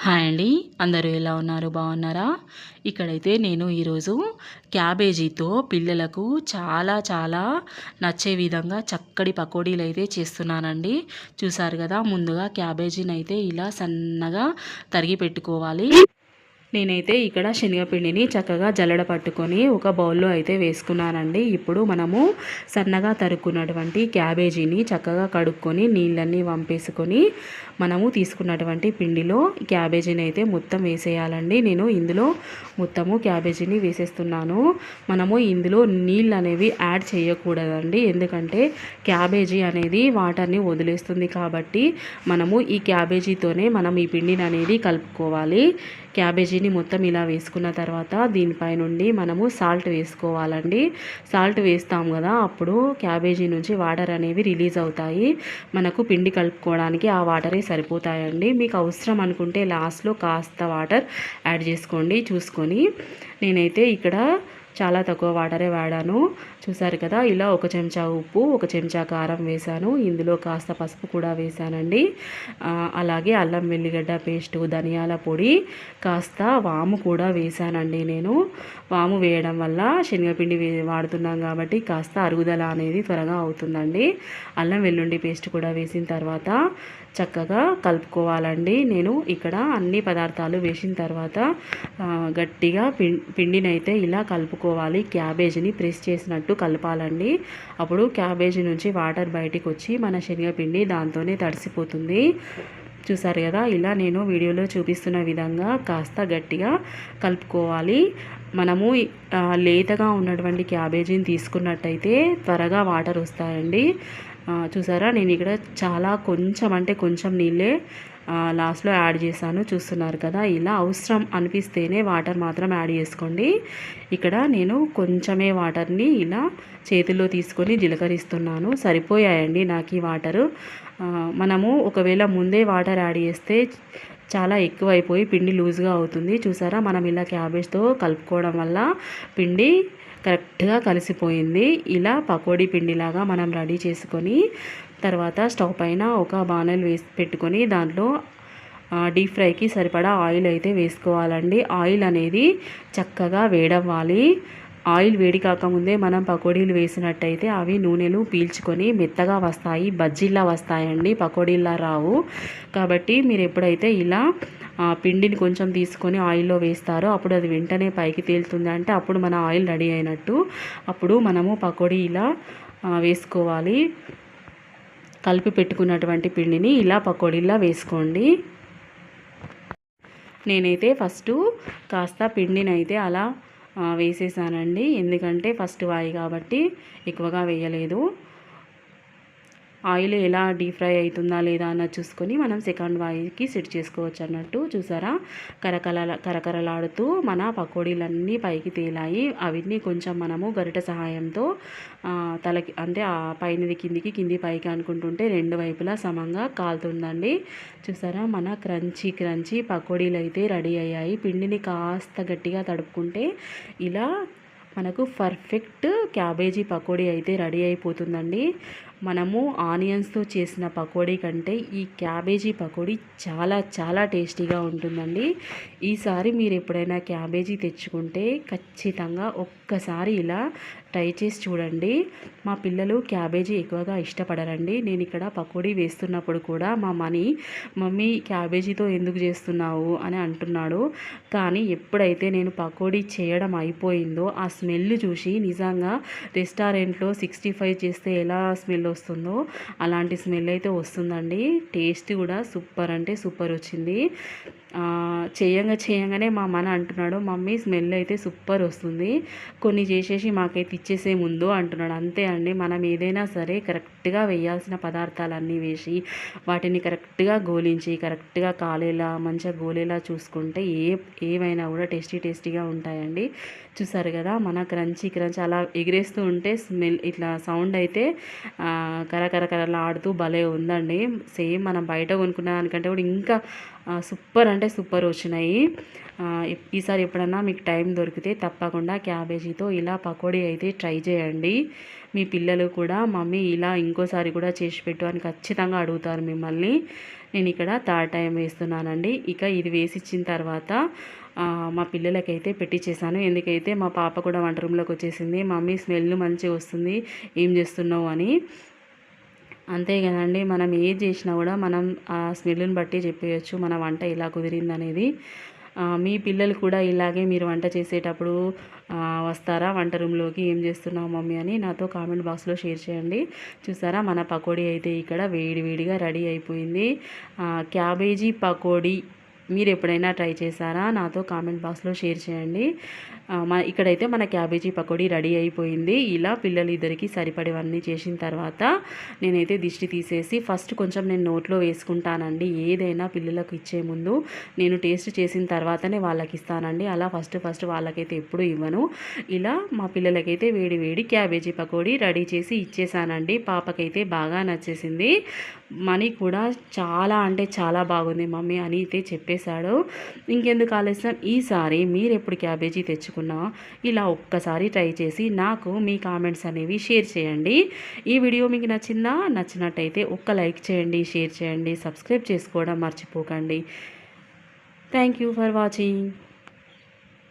Hi అండి. అందరూ ఎలా ఉన్నారు? బాగున్నారా? ఇక్కడైతే నేను ఈరోజు క్యాబేజీతో పిల్లలకు చాలా చాలా నచ్చే విధంగా చక్కటి పకోడీలు అయితే చేస్తున్నానండి. చూసారు కదా ముందుగా క్యాబేజీని అయితే ఇలా సన్నగా తరిగి పెట్టుకోవాలి. నేనైతే ఇక్కడ శనగపిండిని చక్కగా జల్లడ పట్టుకొని ఒక బౌల్లో అయితే వేసుకున్నానండి. ఇప్పుడు మనము సన్నగా తరుక్కున్నటువంటి క్యాబేజీని చక్కగా కడుక్కొని నీళ్ళన్నీ వంపేసుకొని మనము తీసుకున్నటువంటి పిండిలో క్యాబేజీని అయితే మొత్తం వేసేయాలండి. నేను ఇందులో మొత్తము క్యాబేజీని వేసేస్తున్నాను. మనము ఇందులో నీళ్ళు అనేవి యాడ్ చేయకూడదండి. ఎందుకంటే క్యాబేజీ అనేది వాటర్ని వదిలేస్తుంది కాబట్టి మనము ఈ క్యాబేజీతోనే మనం ఈ పిండిని అనేది కలుపుకోవాలి. క్యాబేజీ క్యాబేజీని మొత్తం ఇలా వేసుకున్న తర్వాత దీనిపై నుండి మనము సాల్ట్ వేసుకోవాలండి. సాల్ట్ వేస్తాం కదా అప్పుడు క్యాబేజీ నుంచి వాటర్ అనేవి రిలీజ్ అవుతాయి. మనకు పిండి కలుపుకోవడానికి ఆ వాటరే సరిపోతాయండి. మీకు అవసరం అనుకుంటే లాస్ట్లో కాస్త వాటర్ యాడ్ చేసుకోండి చూసుకొని. నేనైతే ఇక్కడ చాలా తక్కువ వాటరే వాడాను. చూసారు కదా ఇలా ఒక చెంచా ఉప్పు ఒక చెంచా కారం వేశాను. ఇందులో కాస్త పసుపు కూడా వేశానండి. అలాగే అల్లం వెల్లిగడ్డ పేస్టు ధనియాల పొడి కాస్త వాము కూడా వేశానండి నేను. వాము వేయడం వల్ల శనగపిండి వాడుతున్నాం కాబట్టి కాస్త అరుగుదల అనేది త్వరగా అవుతుందండి. అల్లం వెల్లుండి పేస్ట్ కూడా వేసిన తర్వాత చక్కగా కలుపుకోవాలండి. నేను ఇక్కడ అన్ని పదార్థాలు వేసిన తర్వాత గట్టిగా పిండినైతే ఇలా కలుపుకోవాలి. క్యాబేజీని ప్రెస్ చేసినట్టు కలపాలండి. అప్పుడు క్యాబేజీ నుంచి వాటర్ బయటికి వచ్చి మన శనగపిండి దాంతోనే తడిసిపోతుంది. చూసారు కదా ఇలా నేను వీడియోలో చూపిస్తున్న విధంగా కాస్త గట్టిగా కలుపుకోవాలి. మనము లేతగా ఉన్నటువంటి క్యాబేజీని తీసుకున్నట్టయితే త్వరగా వాటర్ వస్తాయండి. చూసారా? నేను ఇక్కడ చాలా కొంచెం అంటే కొంచెం నీళ్ళే లాస్ట్లో యాడ్ చేశాను. చూస్తున్నారు కదా ఇలా అవసరం అనిపిస్తేనే వాటర్ మాత్రం యాడ్ చేసుకోండి. ఇక్కడ నేను కొంచెమే వాటర్ని ఇలా చేతిలో తీసుకొని జీలకరిస్తున్నాను. సరిపోయాయండి నాకు ఈ వాటరు. మనము ఒకవేళ ముందే వాటర్ యాడ్ చేస్తే చాలా ఎక్కువైపోయి పిండి లూజ్గా అవుతుంది. చూసారా? మనం ఇలా క్యాబేజ్తో కలుపుకోవడం వల్ల పిండి కరెక్ట్గా కలిసిపోయింది. ఇలా పకోడీ పిండిలాగా మనం రెడీ చేసుకొని తర్వాత స్టవ్ పైన ఒక బాణల్ వేసి పెట్టుకొని దాంట్లో డీప్ ఫ్రైకి సరిపడా ఆయిల్ అయితే వేసుకోవాలండి. ఆయిల్ అనేది చక్కగా వేడవ్వాలి. ఆయిల్ వేడి కాకముందే మనం పకోడీలు వేసినట్టయితే అవి నూనెలు పీల్చుకొని మెత్తగా వస్తాయి. బజ్జీలా వస్తాయండి. పకోడీలా రావు. కాబట్టి మీరు ఎప్పుడైతే ఇలా పిండిని కొంచెం తీసుకొని ఆయిల్లో వేస్తారు అప్పుడు అది వెంటనే పైకి తేలుతుంది అంటే అప్పుడు మన ఆయిల్ రెడీ అయినట్టు అప్పుడు మనము పకోడీ ఇలా వేసుకోవాలి. కలిపి పెట్టుకున్నటువంటి పిండిని ఇలా పకోడీలా వేసుకోండి. నేనైతే ఫస్ట్ కాస్త పిండిని అయితే అలా వేసేసానండి. ఎందుకంటే ఫస్ట్ వాయి కాబట్టి ఎక్కువగా వేయలేదు. ఆయిల్ ఎలా డీప్ ఫ్రై అవుతుందా లేదా అన్నది చూసుకొని మనం సెకండ్ వాయికి సెట్ చేసుకోవచ్చు అన్నట్టు చూసారా? కరకల కరకరలాడుతూ మన పకోడీలన్నీ పైకి తేలాయి. అవన్నీ కొంచెం మనము గరిట సహాయంతో తలకి అంటే ఆ పైనది కిందికి కింది పైకి అనుకుంటుంటే రెండు వైపులా సమంగా కాలుతుందండి. చూసారా? మన క్రంచీ క్రంచీ పకోడీలు అయితే రెడీ అయ్యాయి. పిండిని కాస్త గట్టిగా తడుపుకుంటే ఇలా మనకు పర్ఫెక్ట్ క్యాబేజీ పకోడీ అయితే రెడీ అయిపోతుందండి. మనము ఆనియన్స్తో చేసిన పకోడీ కంటే ఈ క్యాబేజీ పకోడీ చాలా చాలా టేస్టీగా ఉంటుందండి. ఈసారి మీరు ఎప్పుడైనా క్యాబేజీ తెచ్చుకుంటే ఖచ్చితంగా ఒక్కసారి ఇలా ట్రై చేసి చూడండి. మా పిల్లలు క్యాబేజీ ఎక్కువగా ఇష్టపడరండి. నేను ఇక్కడ పకోడీ వేస్తున్నప్పుడు కూడా మా మనీ మమ్మీ క్యాబేజీతో ఎందుకు చేస్తున్నావు? అని అంటున్నాడు. కానీ ఎప్పుడైతే నేను పకోడీ చేయడం అయిపోయిందో ఆ స్మెల్ చూసి నిజంగా రెస్టారెంట్లో సిక్స్టీ ఫైవ్ చేస్తే ఎలా స్మెల్ వస్తుందో అలాంటి స్మెల్ అయితే వస్తుందండి. టేస్ట్ కూడా సూపర్ అంటే సూపర్ వచ్చింది. చేయంగా చేయంగానే మా మన అంటున్నాడు మమ్మీ స్మెల్ అయితే సూపర్ వస్తుంది. కొన్ని చేసేసి మాకైతే ఇచ్చేసే ముందు అంటున్నాడు. అంతే అండి మనం ఏదైనా సరే కరెక్ట్గా వేయాల్సిన పదార్థాలన్నీ వేసి వాటిని కరెక్ట్గా గోలించి కరెక్ట్గా కాలేలా మంచిగా గోలేలా చూసుకుంటే ఏ ఏవైనా కూడా టేస్టీ టేస్టీగా ఉంటాయండి. చూసారు కదా మన క్రంచీ క్రంచ్ అలా ఎగిరేస్తూ ఉంటే స్మెల్ ఇట్లా సౌండ్ అయితే కరకరకరలాడుతూ భలే ఉందండి. సేమ్ మనం బయట కొనుక్కున్న దానికంటే కూడా ఇంకా సూపర్ అంటే అంటే సూపర్ వచ్చినాయి. ఈసారి ఎప్పుడన్నా మీకు టైం దొరికితే తప్పకుండా క్యాబేజీతో ఇలా పకోడీ అయితే ట్రై చేయండి. మీ పిల్లలు కూడా మమ్మీ ఇలా ఇంకోసారి కూడా చేసి పెట్టు అని ఖచ్చితంగా అడుగుతారు మిమ్మల్ని. నేను ఇక్కడ థర్డ్ టైం వేస్తున్నానండి. ఇక ఇది వేసి ఇచ్చిన తర్వాత మా పిల్లలకైతే పెట్టించేసాను ఎందుకైతే మా పాప కూడా వంట రూమ్లోకి వచ్చేసింది మమ్మీ స్మెల్ మంచిగా వస్తుంది ఏం చేస్తున్నావు అని. అంతే కదండి మనం ఏది చేసినా కూడా మనం ఆ స్మెల్ని బట్టి చెప్పేయచ్చు మన వంట ఇలా కుదిరింది అనేది మీ పిల్లలు కూడా ఇలాగే మీరు వంట చేసేటప్పుడు వస్తారా వంట రూమ్లోకి? ఏం చేస్తున్నావు మమ్మీ అని నాతో కామెంట్ బాక్స్లో షేర్ చేయండి. చూసారా మన పకోడీ అయితే ఇక్కడ వేడి వేడిగా రెడీ అయిపోయింది. క్యాబేజీ పకోడీ మీరు ఎప్పుడైనా ట్రై చేశారా? నాతో కామెంట్ బాక్స్లో షేర్ చేయండి. మా ఇక్కడైతే మన క్యాబేజీ పకోడీ రెడీ అయిపోయింది. ఇలా పిల్లలు ఇద్దరికి సరిపడేవన్నీ చేసిన తర్వాత నేనైతే దిష్టి తీసేసి ఫస్ట్ కొంచెం నేను నోట్లో వేసుకుంటానండి. ఏదైనా పిల్లలకు ఇచ్చే ముందు నేను టేస్ట్ చేసిన తర్వాతనే వాళ్ళకి ఇస్తానండి అలా ఫస్ట్ ఫస్ట్ వాళ్ళకైతే ఎప్పుడు ఇవ్వను. ఇలా మా పిల్లలకైతే వేడి వేడి క్యాబేజీ పకోడీ రెడీ చేసి ఇచ్చేసానండి. పాపకైతే బాగా నచ్చేసింది. మనీ కూడా చాలా అంటే చాలా బాగుంది మమ్మీ అని అయితే చెప్పేసి చెప్పేశాడు ఇంకెందుకు ఆలస్యం? ఈసారి మీరు ఎప్పుడు క్యాబేజీ తెచ్చుకున్నా ఇలా ఒక్కసారి ట్రై చేసి నాకు మీ కామెంట్స్ అనేవి షేర్ చేయండి. ఈ వీడియో మీకు నచ్చిందా? నచ్చినట్టయితే ఒక్క లైక్ చేయండి షేర్ చేయండి సబ్స్క్రైబ్ చేసుకోవడం మర్చిపోకండి. Thank you for watching.